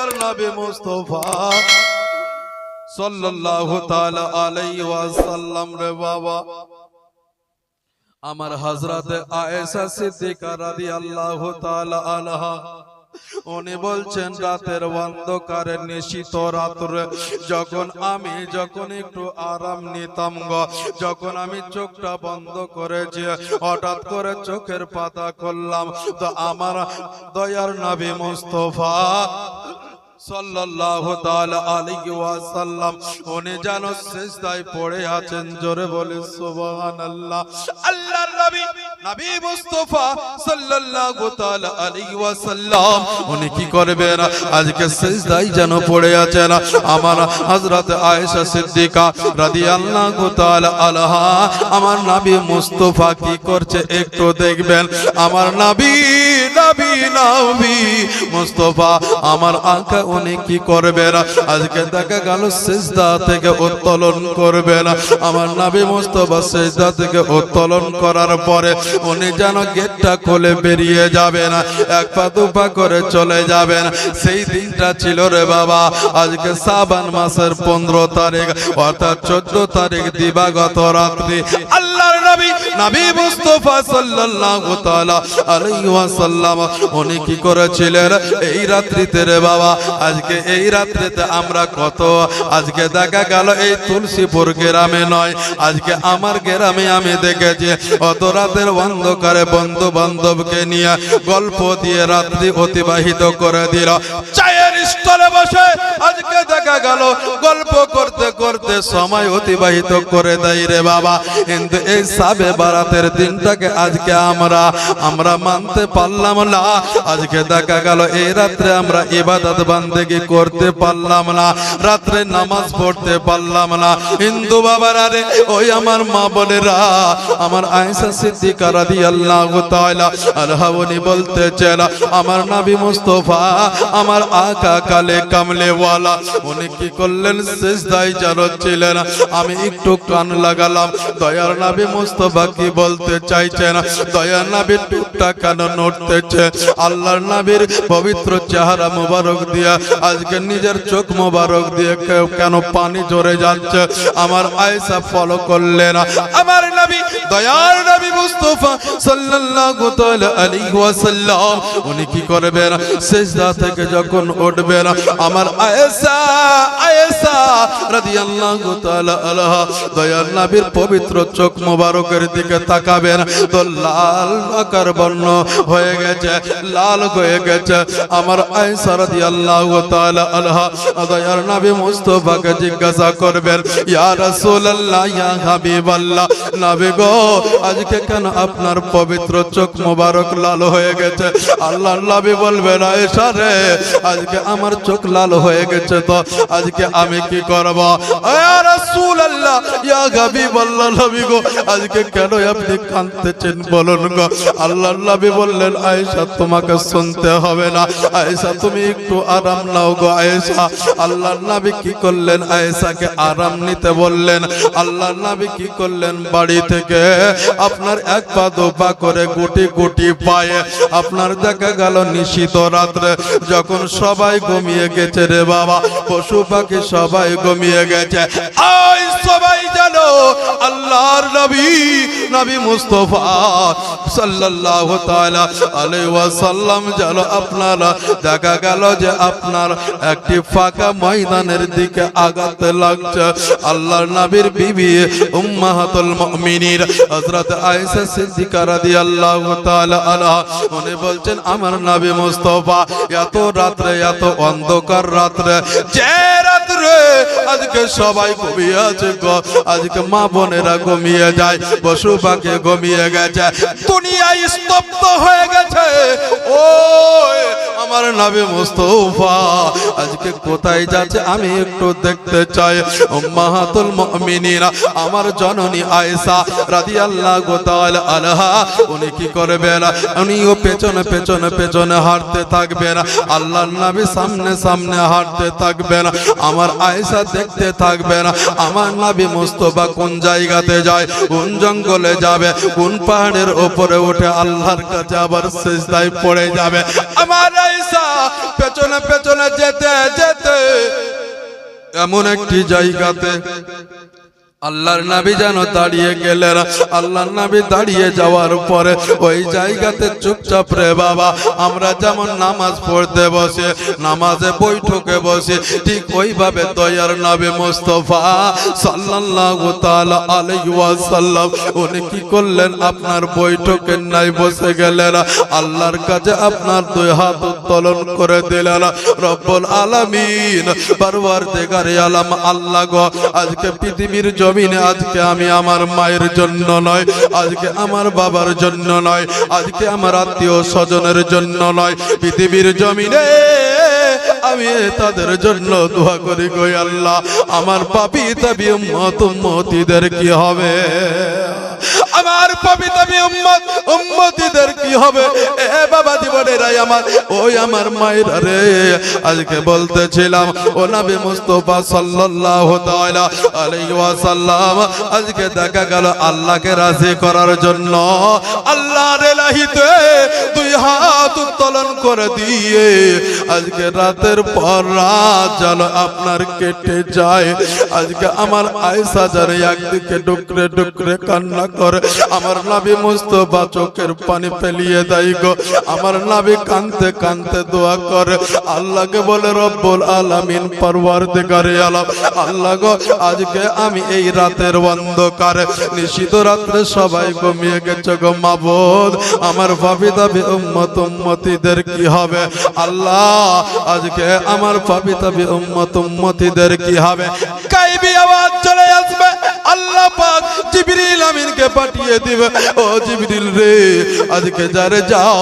দয়ার নবী মুস্তফা সাল্লাল্লাহু তাআলা আলাইহি ওয়াসাল্লাম রে বাবা। আমার হযরতে আয়েশা সিদ্দিকা রাদিয়াল্লাহু তাআলা আনহা, উনি বলছেন, রাতের অন্ধকারে নিশিত রাত্রে যখন আমি যখন একটু আরাম নিতাম গো, যখন আমি চোখটা বন্ধ করে যে হঠাৎ করে চোখের পাতা করলাম তো আমার দয়ার নবী মুস্তফা উনি কি করবেন? আজকে যেন পড়ে আছেন, আমার হযরত আয়েশা সিদ্দিকা আমার নবী মুস্তাফা কি করছে একটু দেখবেন। আমার নবী নবী নবী মুস্তাফা, আমার আঁকা উনি কি করবে না? আজকে দেখা গেল সিজদা থেকে উত্তোলন করবেন আমার নাবি মুস্তাফা সিজদা থেকে উত্তোলন করার পরে উনি যেন গেটটা খুলে বেরিয়ে যাবে না, এক পা দু পা করে চলে যাবেন সেই দিনটা ছিল রে বাবা, আজকে সাবান মাসের পনেরো তারিখ, অর্থাৎ চোদ্দ তারিখ দিবাগত রাত্রি। আল্লাহর নবী নবী মুস্তাফা সাল্লাল্লাহু তাআলা আলাইহি ওয়াসাল্লাম উনি কি করেছিলেন? এই রাত্রিতে রে বাবা, আজকে এই রাত্রিতে আমরা কত? আজকে দেখা গেল এই তুলসীপুর গ্রামে নয়, আজকে আমার গ্রামে আমি দেখেছি অত রাতের অন্ধকারে বন্ধু বান্ধবকে নিয়ে গল্প দিয়ে রাত্রি অতিবাহিত করে দিল। চায়ের স্থলে বসে আজকে দেখা গেল, গল্প করতে করতে সময় অতিবাহিত করে দেয় রে বাবা। কিন্তু এই সাবে বারাতের দিনটাকে আজকে আমরা আমরা মানতে পারলাম না। আজকে দেখা গেল, এই রাত্রে আমরা ইবাদত বান্দেগি করতে পারলাম না, রাত্রে নামাজ পড়তে পারলাম না। হিন্দু বাবারা রে, ওই আমার মা বোনেরা, আমার আয়েশা সিদ্দিকা রাদিয়াল্লাহু তাআলা আলহাওনি বলতেছেন, আমার নবী মুস্তাফা, আমার আকা কালে কামলে ওয়ালা উনি কি করলেন? সিজদায় জানাচ্ছিলেন আমি একটু কান লাগালাম। দয়ার নবী মুস্তাফা কি বলতে চাইছেন? দয়ার নবী টুকটা কেন নড়তেছে? আল্লাহর নবীর পবিত্র চেহারা মোবারক দিয়া, আজকে নিজের চোখ মোবারক দিয়ে কেউ কেন পানি জোরে যাচ্ছে? আমার আয়েশা ফলো করলেন। আমার নবী, দয়ার নবী মুস্তাফা সাল্লাল্লাহু তাআলা আলাইহি ওয়াসাল্লাম, উনি কি করবেন? সিজদা থেকে যখন উঠবেন, আমার আয়েশা আয়েশা, রাদিয়াল্লাহু তাআলা আনহা দয়ার নবীর পবিত্র চোখ মোবারকের দিকে তাকাবেন। তো লাল আকার বর্ণ হয়ে গেছে, লাল হয়ে গেছে। আমার আয়েশা রাদিয়াল্লাহু তাআলা আনহা দয়ার নবী মুস্তাফাকে জিজ্ঞাসা করবেন, ইয়া রাসূলুল্লাহ, ইয়া হাবিবাল্লাহ, নবী গো, আজকে কেন আপনার পবিত্র চোখ মোবারক লাল হয়ে গেছে? আল্লাহ নবী বলবেন, আয়েশা রে, আজকে আমার চোখ লাল হয়ে গেছে তো, আজকে আমি কি করব? ইয়া রাসূলুল্লাহ, ইয়া নবী গো, আজকে কেন আপনি কাঁদতেছেন বলুন গো? আল্লাহ বললেন তোমাকে শুনতে হবে না। তুমি একটু আরাম নাও গো আল্লাহ কি করলেন? আরাম নিতে বললেন। আল্লাহ কি করলেন? বাড়ি থেকে আপনার এক পা দু পা করে গুটি গুটি পায়ে আপনার দেখা গেল নিশিত রাত্রে, যখন সবাই ঘুমিয়ে গেছে রে বাবা, পশু পাখি সবাই ঘুমিয়ে গেছে। আই সবাই জানো, আল্লাহর নবী নবী মুস্তফা সাল্লাল্লাহু তাআলা ওয়াসাল্লাম জানো আপনারা দেখা গেল যে আপনার একটি ফাঁকা ময়দানের দিকে আগাতে লাগছে। আল্লাহর নবীর বিবি উম্মাহাতুল মুমিনিন, হযরত আয়েশা সিদ্দিকা রাদিয়াল্লাহু তাআলা আনহা, উনি বলছেন, আমার নবী মুস্তাফা, এত রাত্রে, এত অন্ধকার রাত্রে যে রাত্রে আজকে সবাই ঘুমিয়েছে গো, আজকে মা বোনেরা ঘুমিয়ে যায় পশু পাখি ঘুমিয়ে গেছে। দুনিয়া স্তব্ধ হয়ে গেছে। ও আমার নবী মুস্তফা। আজকে কোথায় যাচ্ছে আমি একটু দেখতে চাই। উম্মাহাতুল মুমিনিনা, আমার জননী আয়েশা রাদিয়াল্লাহু তাআলা আনহা, উনি কি করবেন উনিও পেছনে পেছনে পেছনে হাঁটতে থাকবেন আল্লাহর নবী সামনে সামনে হাঁটতে থাকবেন আমার আয়েশা দেখতে থাকবেন আমার নবী মুস্তফা কোন জায়গাতে যায়? কোন জঙ্গলে যাবে? কোন পাহাড়ের উপরে উঠে আল্লাহর কাছে আবার সিজদায় পড়ে যাবে? আমার পেছনে পেছনে যেতে যেতে এমন একটি জায়গাতে আল্লাহর নাবি যেন দাঁড়িয়ে গেলেন। আল্লাহর নাবি দাঁড়িয়ে যাওয়ার পরে ওই জায়গাতে চুপচাপ রে বাবা আমরা যেমন নামাজ পড়তে বসে নামাজে বৈঠকে বসে ঠিক ওইভাবে দয়ার নবী মুস্তফা সাল্লাল্লাহু তাআলা আলাইহি ওয়াসাল্লাম উনি কি করলেন? আপনার বৈঠকের নাই বসে গেলেন। আল্লাহর কাছে আপনার দুই হাত উত্তোলন করে দিলেন। রব্বুল আলামিন পরওয়ারদিগারে আলম আল্লাহ গো আজকে পৃথিবীর জমিনে আজকে আমি আমার মায়ের জন্য নয়, আজকে আমার বাবার জন্য নয়, আজকে আমার আত্মীয় স্বজনের জন্য নয়। পৃথিবীর জমিনে আমি তাদের জন্য দোয়া করি গই আল্লাহ। আমার পাপি তাবি মত মতিদের কি হবে? আমার পাপি তাবি উম্মত, উম্মতিদের কি হবে? এ বাবা জীবনেরাই আমার, ওই আমার মায়েরা রে, আজকে বলতেছিলাম, ও নবী মুস্তাফা সাল্লাল্লাহু তাআলা আলাইহি ওয়াসাল্লাম, আজকে দেখা গেল আল্লাহকে রাজি করার জন্য। আল্লাহর এলাহিতে দুই হাত উত্তোলন করে দিয়ে, আজকে রাতের পর রাত যেন আপনার কেটে যায়। আজকে আমার আয়সা যারে একদিকে ডুকরে ডুকরে কান্না করে আমার নাবি মুস্তফা চোখের পানি ফেলিয়ে দেয় গো। আমার নাবি কানতে কানতে দোয়া করে। আল্লাহকে বলে, রব্বুল আলামিন পরওয়ার দিগারে আলাম। আল্লাহ গো, আজকে আমি এই রাতের অন্ধকারে নিশিত রাত্রে সবাই ঘুমিয়ে গেছে গো মাবুদ। আমার ভাবি দাবি উম্মত উম্মতিদের কি হবে? আল্লাহ, আজকে আমার ভাবি দাবি উম্মত উম্মতিদের কি হবে? গাইবি আওয়াজ চলে আসবে। আল্লাহ পাক জিবরিল আমিনকে পাঠিয়ে দিবে। ও জিবরিল রে, আজকে যারে যাও,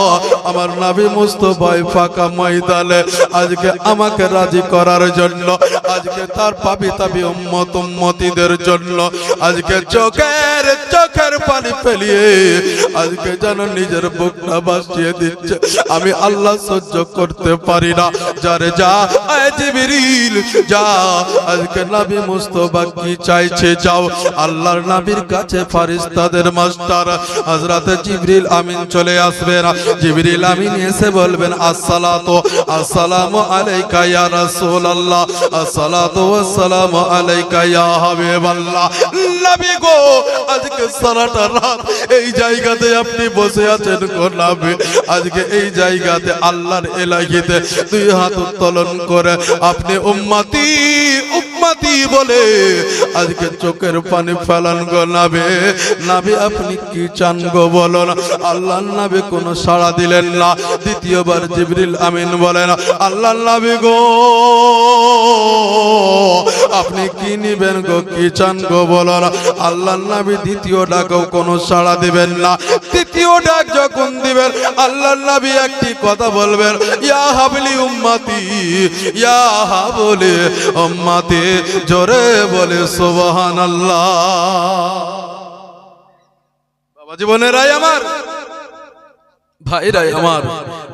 আমার নবী মুস্তফায় ফাঁকা ময়দানে, আজকে আমাকে রাজি করার জন্য, আজকে তার পাবি তাবি উম্মত উম্মতিদের জন্য, আজকে চোখের চোখের পানি ফেলিয়ে আজকে যেন নিজের বুকটা বাঁচিয়ে দিচ্ছে। আমি আল্লাহ সহ্য করতে পারি না। যারে যা, আয় যা। আজকে নবী মুস্তফা কি চাইছে যাও। আল্লাহর নবীর কাছে ফারিস্তাদের মাস্টার। হযরত জিবরিল আমিন চলে আসবেন জিবরিল আমিন এসে বলবেন, আসসালাতু, আসসালামু আলাইকা ইয়া রাসূলুল্লাহ। আসসালাতু ওয়াসসালামু আলাইকা ইয়া হাবিবাল্লাহ। নবী গো, আজকে সারাটা এই জায়গাতে আপনি বসে আছেন গো আজকে এই জায়গাতে আল্লাহর এলাহিতে দুই হাত উত্তোলন করে আপনি উম্মতি উম্মতি বলে আজকে চোখের পানি ফেলান গো নাবে। নাবে আপনি কি চান গো বলুন? আল্লাহ নাবে কোনো সাড়া দিলেন না। দ্বিতীয়বার জিবরিল আমিন বলেন আল্লাহ নাবি গো, আপনি কি নিবেন গো, কি চান গো বলুন? আল্লাহ নাবি দ্বিতীয় ডাকও কোনো সাড়া দিবেন না। তৃতীয় ডাক যখন দিবেন আল্লাহ নবী একটি কথা বলবেন, ইয়া হাবলি উম্মতি, ইয়া হাবলি উম্মতি। জোরে বলে, সুবহানাল্লাহ। বাবা জীবনেরাই আমার, ভাইরাই আমার।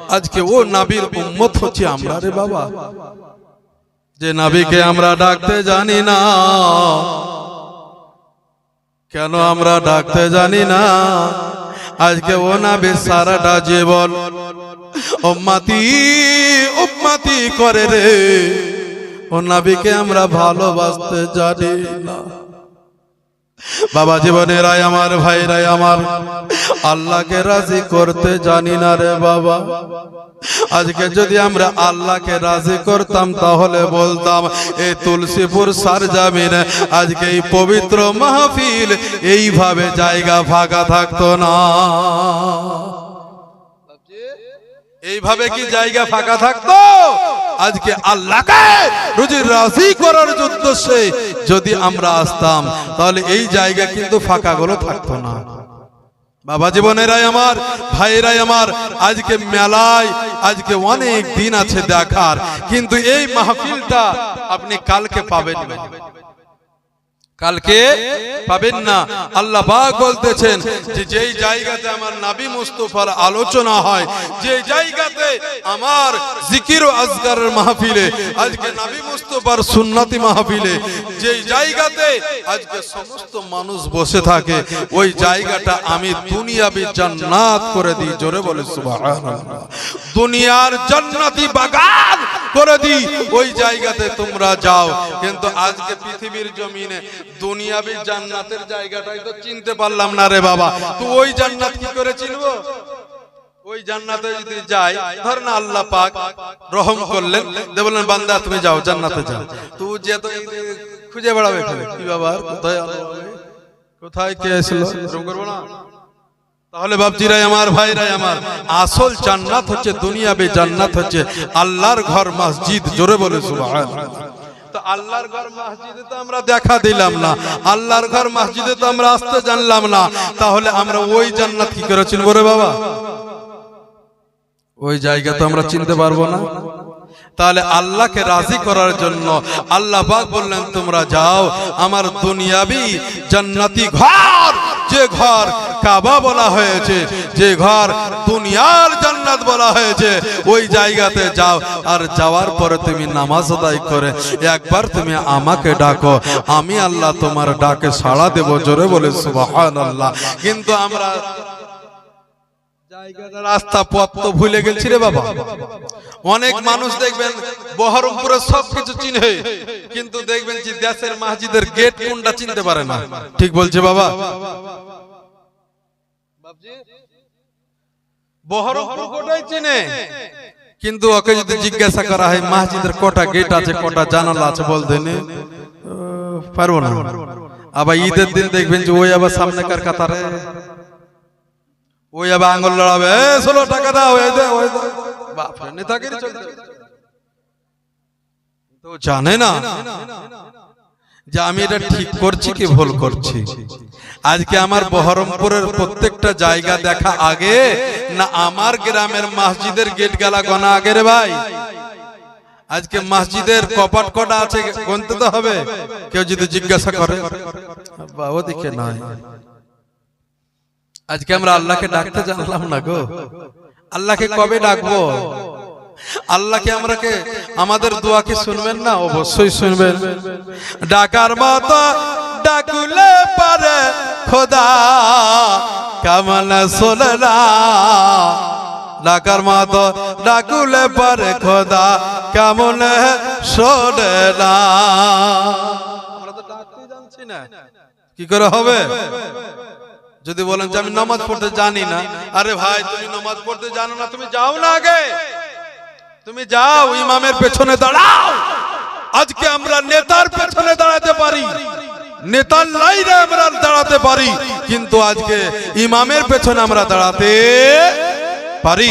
আজকে ও নাবির উম্মত হচ্ছে আমরা রে বাবা। যে নাবিকে আমরা ডাকতে জানি না। কেন আমরা ডাকতে জানি না? আজকে ও নাবি সারাটা জীবন উম্মাতি উম্মাতি করে রে। ও নাবিকে আমরা ভালোবাসতে জানি না। বাবা জীবনেরাই আমার ভাইরাই আমার। আল্লাহকে রাজি করতে জানি না রে বাবা। আজকে যদি আমরা আল্লাহকে রাজি করতাম, তাহলে বলতাম এই তুলসীপুর সার জামিনে আজকে এই পবিত্র মাহফিল এইভাবে জায়গা ফাঁকা থাকতো না। এইভাবে কি জায়গা ফাঁকা থাকতো? আজকে আল্লাহকে রুজি রাজি করার উদ্দেশ্যে যদি আমরা আসতাম, তাহলে এই জায়গা কিন্তু ফাঁকা গুলো থাকতো না। বাবা জীবনেরাই আমার ভাইরাই আমার, আজকে মেলায়, আজকে অনেক দিন আছে দেখার, কিন্তু এই মাহফিলটা আপনি কালকে পাবেন কালকে পাবেন না। আল্লাহ বলতেছেন যে যেই জায়গাতে আমার নাবি মুস্তফার আলোচনা হয় যে জায়গাতে আমার জিকির ও আজগারের মাহফিলে আজকে নাবি মুস্তফার সুন্নতি মাহফিলে যেই জায়গাতে আজকে সমস্ত মানুষ বসে থাকে ওই জায়গাটা আমি দুনিয়াবি জান্নাত করে দিই জোরে বলে সুবহানাল্লাহ। দুনিয়ার জান্নাতি বাগান করে দিই ওই জায়গাতে তোমরা যাও। কিন্তু আজকে পৃথিবীর জমিনে দুনিয়াবি জান্নাতের জায়গাটাই তো চিনতে পারলাম না রে বাবা। তো ওই জান্নাত কি করে চিনবো? ওই জান্নাতে যদি যাই, ধর না আল্লাহ পাক রহম করলেন। বললেন, বান্দা, তুমি যাও, জান্নাতে যাও। তুই যে তো খুঁজে বেড়াবে কি বাবা কোথায়? কোথায় কে আসলো এরকম করব না? তাহলে বাপজিরাই আমার ভাইরাই আমার। আসল জান্নাত হচ্ছে, দুনিয়াবে জান্নাত হচ্ছে আল্লাহর ঘর, মসজিদ, জোরে বলে সুবহান তো আল্লাহর ঘর মসজিদে তো আমরা দেখা দিলাম না। আল্লাহর ঘর মসজিদে তো আমরা আসতে জানলাম না। তাহলে আমরা ওই জান্নাত কি করে চিনবো রে বাবা? ওই জায়গা তো আমরা চিনতে পারব না। তাহলে আল্লাহকে রাজি করার জন্য আল্লাহ পাক বললেন, তোমরা যাও, আমার দুনিয়াবি জান্নাতি ঘর যে ঘর কাবা বলা হয়েছে, যে ঘর দুনিয়ার জান্নাত বলা হয়েছে, ওই জায়গাতে যাও। আর যাওয়ার পরে তুমি নামাজ আদায় করে একবার তুমি আমাকে ডাকো, আমি আল্লাহ তোমার ডাকে সাড়া দেব, জোরে বলে সুবহানাল্লাহ। কিন্তু আমরা রাস্তা পথ তো ভুলে গেছি রে বাবা। অনেক মানুষ দেখবেন বহরমপুরের সবকিছু চিনে। কিন্তু দেখবেন যে দেশের মসজিদের গেট কোনটা চিনতে পারে না। ঠিক বলছে বাবা। বহরমপুর কিন্তু ওকে যদি জিজ্ঞাসা করা হয় মসজিদের কটা গেট আছে, কটা জানালা আছে? বলতে পারব না। আবার ঈদের দিন দেখবেন যে ওই আবার সামনেকার কাতারে ওই আবার আঙুল লড়াবে। ষোলো টাকা দাও ওই দে ওই দে বাপরে তো জানে না যে আমি এটা ঠিক করছি কি ভুল করছি। আজকে আমার বহরমপুরের প্রত্যেকটা জায়গা দেখা আগে, না আমার গ্রামের মসজিদের গেট গালা গনা আগে রে ভাই। আজকে মসজিদের কপাট কটা আছে গনতে তো হবে। কেউ যদি জিজ্ঞাসা করে। বা ওদিকে নয়। আজকে আমরা আল্লাহকে ডাকতে জানলাম না গো। আল্লাহকে কবে ডাকবো? আল্লাহকে আমরা কে আমাদের দোয়া কি শুনবেন না? অবশ্যই শুনবেন। ডাকার মতো ডাকুলে পারে খোদা। কামন শোনে না? ডাকার মতো ডাকুলে পারে খোদা। কেমন শোনে না? আমরা তো ডাকতেই জানছি না। কি করে হবে? যদি বলেন যে আমি নামাজ পড়তে জানি না আরে ভাই তুমি নামাজ পড়তে জানো না তুমি যাও না আগে। তুমি যাও ইমামের পেছনে দাঁড়াও। আজকে আমরা নেতার পেছনে দাঁড়াতে পারি। নেতার লাইনে আমরা দাঁড়াতে পারি। কিন্তু আজকে ইমামের পেছনে আমরা দাঁড়াতে পারি।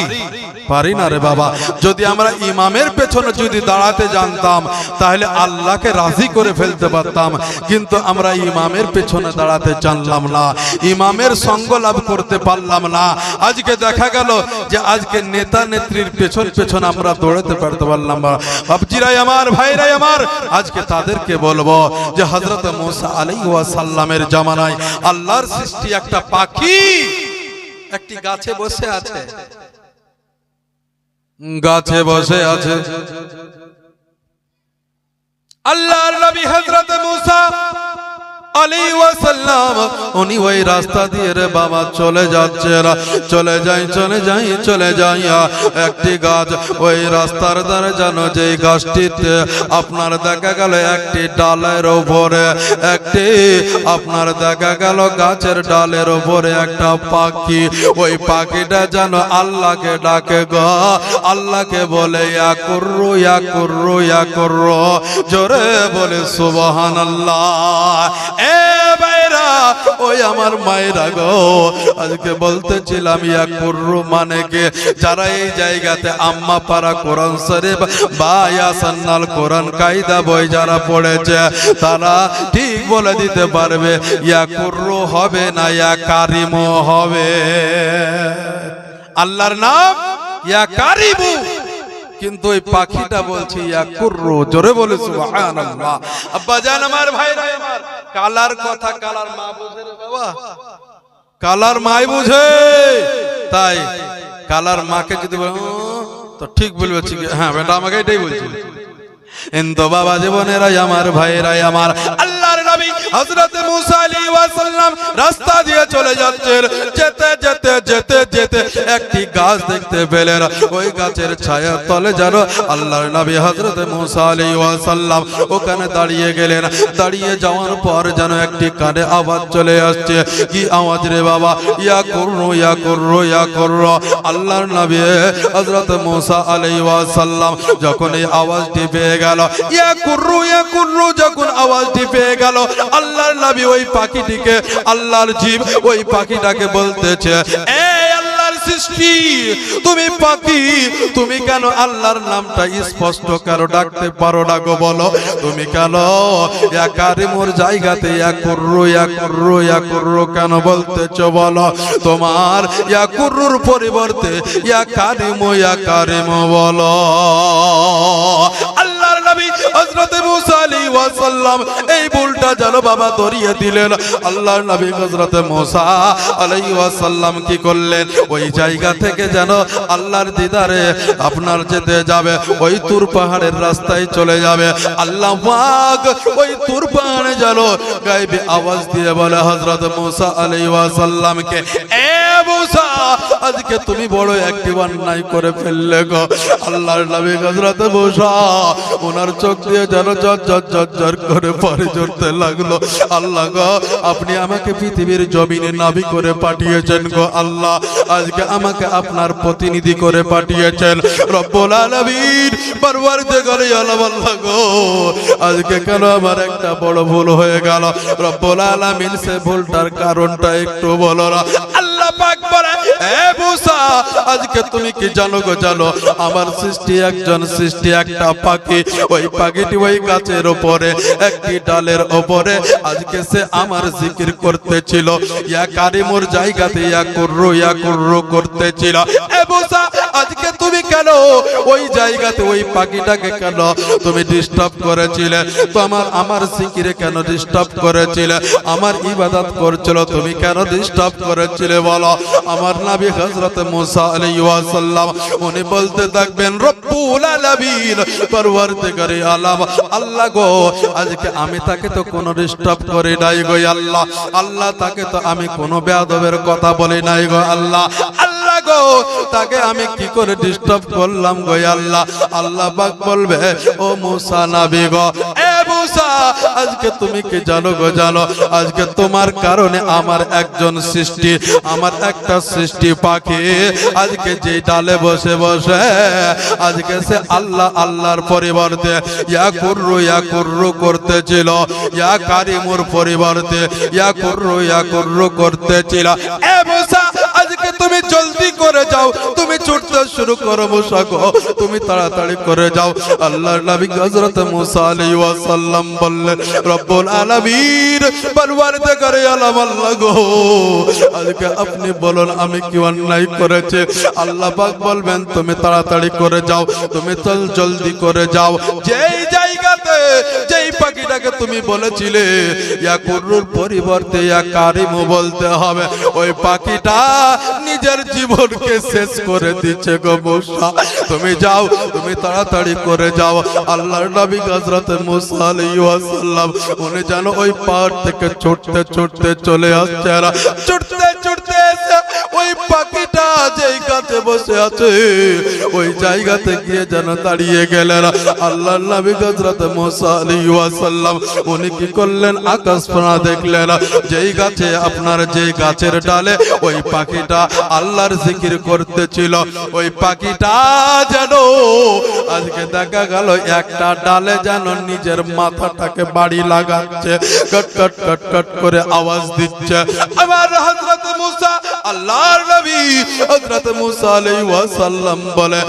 পারি না রে বাবা। যদি আমরা ইমামের পেছনে যদি দাঁড়াতে জানতাম, তাহলে আল্লাহকে রাজি করে ফেলতে পারতাম। কিন্তু আমরা ইমামের পেছনে দাঁড়াতে জানলাম না। ইমামের সঙ্গ লাভ করতে পারলাম না। আজকে দেখা গেল যে আজকে নেতা নেত্রীর পেছন পেছন আমরা দৌড়াতে পারতে পারলাম না। বাবজিরাই আমার, ভাইরাই আমার, আজকে তাদেরকে বলব যে হজরত মোসা আলাই সাল্লামের জামানায় আল্লাহর সৃষ্টি একটা পাখি, একটি গাছে বসে আছে। গাছে বসে আছে। আল্লাহর নবী হযরত মুসা আলী ওয়াসাল্লাম, উনি ওই রাস্তা দিয়ে রে বাবা চলে যাচ্ছে চলে যাই চলে যাই চলে যাই একটি গাছ ওই রাস্তার ধারে জানো যে গাছটিতে আপনার দেখা গেল একটি ডালের উপরে, একটি আপনার দেখা গেল গাছের ডালের উপরে একটা পাখি। ওই পাখিটা যেন আল্লাহকে ডাকে গো, আল্লাহকে বলে, ইয়া কুর্রু ইয়া কুর্রু ইয়া কুর্রু। জোরে বলে, সুবহানাল্লাহ। ওই আমার মায়েরা গো, আজকে বলতেছিলাম মানে কে যারা এই জায়গাতে আম্মা পারা কোরআন শরীফ বা ইয়াসান্নাল কোরআন কায়দা বই যারা পড়েছে, তারা ঠিক বলে দিতে পারবে ইয়া কুর্রু হবে না ইয়া কারিমু হবে। আল্লাহর নাম, ইয়া কারিমু। কিন্তু ওই পাখিটা বলছে জোরে বলে আব্বা জান আমার ভাইরা আমার কালার কথা কালার মা বুঝে বাবা। কালার মাই বুঝে। তাই কালার মাকে যদি বলে তো ঠিক বলবে হ্যাঁ বেটা আমাকে এটাই বলছি। কিন্তু বাবা জীবনেরাই আমার ভাইরাই আমার। আল্লাহর নবী হযরত মুসা আলাইহিস সালাম রাস্তা দিয়ে চলে যাচ্ছেন। যেতে যেতে যেতে যেতে একটি গাছ দেখতে পেলেন। ওই গাছের ছায়া তলে যেন আল্লাহর নবী হযরত মুসা আলাইহিস সালাম ওখানে দাঁড়িয়ে গেলেন। দাঁড়িয়ে যাওয়ার পর যেন একটি কানে আওয়াজ চলে আসছে। কি আওয়াজ রে বাবা? ইয়া কুররু ইয়া কুররু ইয়া কুররু। আল্লাহর নবী হযরত মুসা আলাইহিস সালাম যখন এই আওয়াজটি পেয়ে গেল, ইয়া কুররু ইয়া কুররু, যখন আওয়াজটি পেয়ে গেল আল্লাহর নবী ওই পাখিটিকে, আল্লাহর জীব ওই পাখিটাকে বলতেছে তুমি পাখি, তুমি কেন আল্লাহর নামটা স্পষ্ট কারও ডাকতে পারো বলো? তুমি কেন ইয়া কারিমুর জায়গাতে কেন বলতেছ বলো? তোমার ইয়া কুররুর পরিবর্তে বলো। নবী হযরত মুসা আলাইহিস ওয়াসাল্লাম, এই ভুলটা যেন বাবা ধরিয়ে দিলেন। আল্লাহর নবী হযরত মুসা আলাইহিস ওয়াসাল্লাম কি করলেন? ওই জায়গা থেকে যেন আল্লাহর দিদারে আপনার যেতে যাবে, ওই তুর পাহাড়ের রাস্তায় চলে যাবে। আল্লাহ পাক ওই তুর পাহাড়ে যেন গায়েবে আওয়াজ দিয়ে বলে হযরত মুসা আলাইহিস ওয়াসাল্লামকে, এ মুসা আজকে তুমি বড় একটি অন্যায় করে ফেললে গো। আল্লাহর নবী হযরত মুসা, ওনার চোখ দিয়ে যেন ঝর ঝর ঝর করে পরে ঝরতে লাগল। আল্লাহ গো, আপনি আমাকে পৃথিবীর জমিনে নাবি করে পাঠিয়েছেন গো আল্লাহ। আজকে আমাকে আপনার প্রতিনিধি করে পাঠিয়েছেন। রব্বুল আলামিন, পরওয়ারদিগারে আলম আল্লাহ গো, আজকে কেন আমার একটা বড় ভুল হয়ে গেল? রব্বুল আলামিন সে ভুলটার কারণটা একটু বলো না। আল্লাহ পাক আজকে তুমি কি জানো গো জানো? আমার সৃষ্টি একজন সৃষ্টি, একটা পাখি। ওই পাখিটি ওই গাছের উপরে, একটি ডালের ওপরে আজকে সে আমার জিকির করতেছিল। ইয়া কারিমুর জায়গাতে ইয়া কুর্রু ইয়া কুর্রু করতেছিল। এ তুমি কেন? ওই জায়গাতে ওই পাখিটাকে কেন তুমি ডিস্টার্ব করেছিলে? তো আমার আমার জিকিরে কেন ডিস্টার্ব করেছিলে? আমার ইবাদত করছিল, তুমি কেন ডিস্টার্ব করেছিলে বলো? আমার নবী হযরত মুসা আলাইহিস সালাম উনি বলতে থাকবেন, রব্বুল আলামিন পরওয়ারদিগারে আলাম, আল্লাহ গো, আজকে আমি তাকে তো কোনো ডিস্টার্ব করি নাই গো আল্লাহ। আল্লাহ তাকে তো আমি কোনো বেয়াদবের কথা বলি নাই গো আল্লাহ। গো। তাকে আমি কি করে ডিস্টার্ব করলাম গো আল্লাহ? আল্লাহ পাক বলবে, ও মুসা নবী গো আজকে তুমি কি জানো গো জানো? আজকে তোমার কারণে আমার একজন সৃষ্টি, আমার একটা সৃষ্টি পাখি, আজকে যে ডালে বসে বসে, আজকে সে আল্লাহ আল্লাহর পরিবর্তে ইয়া কুররু ইয়া কুররু করতেছিল, ইয়া কারিমুর পরিবর্তে ইয়া কুররু ইয়া কুররু করতেছিল। এ মুসা জলদি করে যাও। তুমি ছুটতে শুরু করো মুসা গো। তুমি তাড়াতাড়ি করে যাও। আল্লাহর নবী হযরত মুসা আলাইহিস ওয়াসাল্লাম বললেন, রব্বুল আলামিন পরওয়ারদিগারে আলম আল্লাহ গো। আজকে আপনি বলুন, আমি কি অন্যায় করেছে? আল্লাহ পাক বলবেন, তুমি তাড়াতাড়ি করে যাও। তুমি চল, জলদি করে যাও। যেই জায়গাতে যেই পাখিটাকে তুমি বলেছিলে ইয়া কুরুর পরিবর্তে ইয়া কারিমু বলতে হবে, ওই পাখিটা নিজের জীবনকে শেষ করে দিচ্ছে গো মুসা। তুমি যাও, তুমি তাড়াতাড়ি করে যাও। আল্লাহর নবী হযরত মুসা আলাইহিস সালাম উনি জানো ওই পাহাড় থেকে ছুটতে ছুটতে চলে আসছে। আর ছুটতে ছুটতে এসে ওই পাখিটা যেই কাছে বসে আছে, ওই জায়গাতে গিয়ে যেন দাঁড়িয়ে গেলেন। আল্লাহ নবী হযরত মুসা উনি কি করলেন? আকাশ পানা দেখলেন। যেই গাছে আপনার যেই গাছের ডালে ওই পাখিটা আল্লাহর জিকির করতেছিল। ওই পাখিটা যেন আজকে দেখা গেল একটা ডালে যেন নিজের মাথাটাকে বাড়ি লাগাচ্ছে। কট কট কট কট করে আওয়াজ দিচ্ছে। আমার মুসা আল্লাহর নবী হযরত মুসা আলাইহিস ওয়াসাল্লাম বলে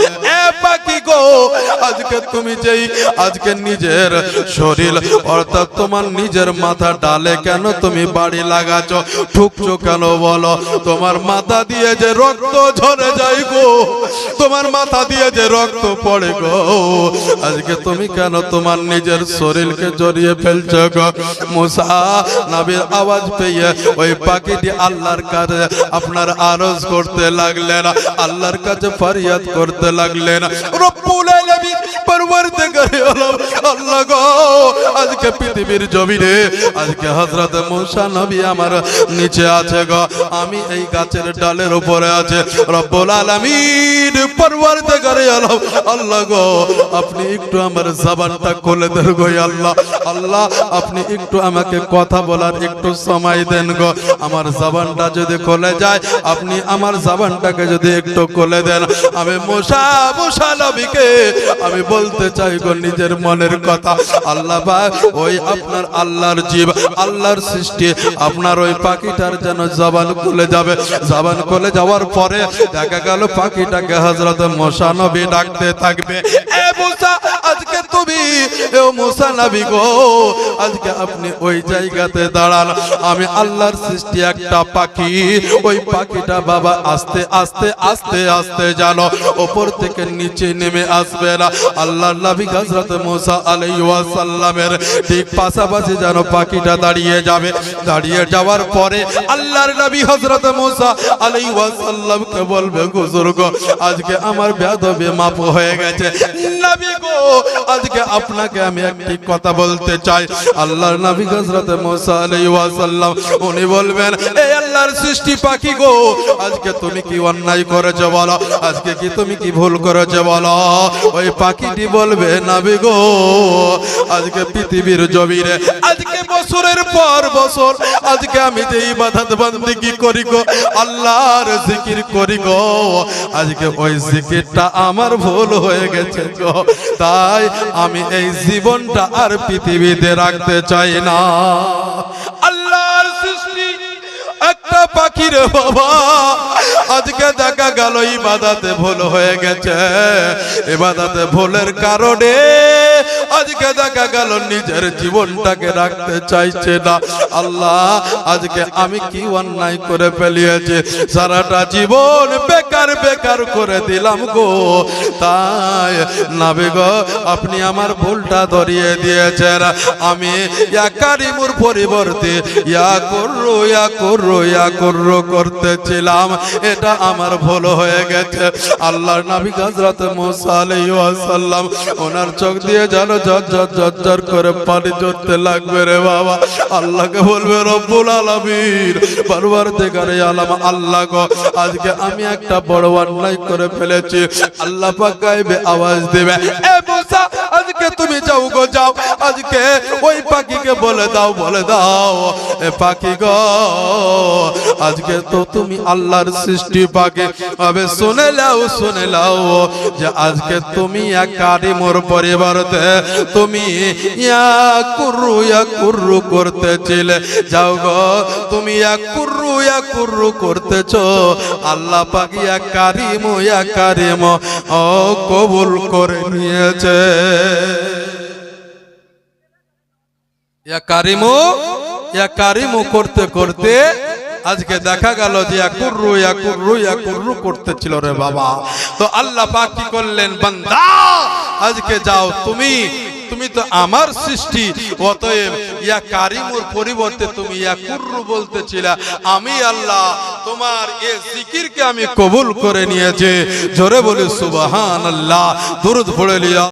আজকে তুমি যেই, আজকে নিজের শরীর, অর্থাৎ তোমার নিজের মাথা ডালে কেন তুমি বাড়ি লাগাচ্ছ? ঠুকছো কেন বলো? তোমার মাথা দিয়ে যে রক্ত ঝরে যায় গো। তোমার মাথা দিয়ে যে রক্ত পড়ে গো। আজকে তুমি কেন তোমার নিজের শরীরকে জড়িয়ে ফেলছো মুসা নাবির আওয়াজ পেয়ে ওই পাখিটি আল্লাহর কাছে আপনার আরজ করতে লাগলেন, আল্লাহর কাছে ফরিয়াদ করতে লাগলেন। রব্বুল আলামিন পরওয়ারদিগারে আল্লাহ গো, আজকে পৃথিবীর জমিনে, আজকে হজরত মুসা নবী আমার নিচে আছে গো, আমি এই গাছের ডালের উপরে আছে, রব্বুল আলামিন আপনি আমার জবানটাকে যদি একটু দেন। আমি মুসা মুসা নবীকে আমি বলতে নিজের মনের কথা। আল্লাহ ওই আপনার আল্লাহর জীব, আল্লাহর সৃষ্টি, আপনার ওই পাখিটার যেন জবান খুলে যাবে। জবান খুলে যাওয়ার পরে দেখা গেল পাখিটাকে হজরত মোসা নবী ডাকতে থাকবে। এ মুসা, আজকে তুমি, এ মুসা নবী গো, আজকে আপনি ওই জায়গাতে দাঁড়ান। আমি আল্লাহর সৃষ্টি একটা পাখি। ওই পাখিটা বাবা আস্তে আস্তে আস্তে আস্তে জানো ওপর থেকে নিচে নেমে আসবে না। আল্লাহর নবী হযরত মুসা আলাইহি ওয়াসাল্লামের ঠিক পাশাপাশি যেন পাখিটা দাঁড়িয়ে যাবে। দাঁড়িয়ে যাওয়ার পরে আল্লাহর নবী হযরত মুসা আলাইহি ওয়াসাল্লামকে বলবে বুজুর্গ আজকে আমার বেদবে মাপ হয়ে গেছে। নবী গো, আজকে আপনাকে আমি একটি কথা বলতে চাই। আল্লাহর নবী হযরত মুসা আলাইহি ওয়াসাল্লাম, উনি বলবেন এই আল্লাহর সৃষ্টি পাখি গো। আজকে তুমি কি অন্যায় করেছ বলো? আজকে কি তুমি কি ভুল করেছ বলো? ওই পাখিটি বলবে, নবী গো, আজকে পৃথিবীর জমিনে, আজকে বছরের পর বছর, আজকে আমি যে ইবাদত বন্দেগী করি গো? আল্লাহর জিকির করি গো। আজকে ওই জিকিরটা আমার ভুল হয়ে গেছে গো। তাই আমি এই জীবনটা আর পৃথিবীতে রাখতে চাই না। papa পাখি রে বাবা, আজকে দেখা গেল ইবাদাতে ভুল হয়ে গেছে। ইবাদাতে ভুলের কারণে আজকে দেখা গেল নিজের জীবনটাকে রাখতে চাইছে না। আল্লাহ, আজকে আমি কি অন্যায় করে ফেলিয়েছি? সারাটা জীবন বেকার বেকার করে দিলাম গো। তাই নাবে গো, আপনি আমার ভুলটা ধরিয়ে দিয়েছেন। আমি ইয়া কারিমুর পরিবর্তে ইয়া কররো ইয়া কররো ইয়া কররো করতেছিলাম, এটা আমার ভুল হয়ে গেছে। আল্লাহর নবী হযরত মুসা আলাইহি ওয়াসাল্লাম, ওনার চোখ দিয়ে যেন ঝরঝর ঝরঝর করে পানি ঝরতে লাগবে রে বাবা। আল্লাহকে বলবে, রব্বুল আলামিন পরওয়ারদিগারে আলম, আল্লাহ গো, আজকে আমি একটা বড় অন্যায় করে ফেলেছি। আল্লাহ পাক গায়বে আওয়াজ দেবে, এ মুসা আজকে তুমি যাও গো, যাও। আজকে ওই পাখিকে বলে দাও বলে দাও। এ পাখি গো, আজকে তো তুমি আল্লাহর সৃষ্টি পাখি। আবে শুনে লাও শুনে লাও যে আজকে তুমি এক কারিমোর পরিবারতে তুমি ইয়া কুরু ইয়া কুরু করতেছিলে। যাও গো, তুমি ইয়া কুরু ইয়া কুরু করতেছো। আল্লাহ পাক ইয়া কারিম ইয়া কারিম ও কবুল করে নিয়েছে। কারিমু কারিমু করতে করতে আজকে দেখা গেল যে রে বাবা। তো আল্লাহ করলেন? বান্দা, আজকে যাও তুমি তুমি তো আমার সৃষ্টি, অতএব ইয়া কারিমুর পরিবর্তে তুমি আমি আল্লাহ, তোমার এ জিকিরকে আমি কবুল করে নিয়েছে। জোরে বলি, সুবহানাল্লাহ, দুরুদ পড়ে লিয়া।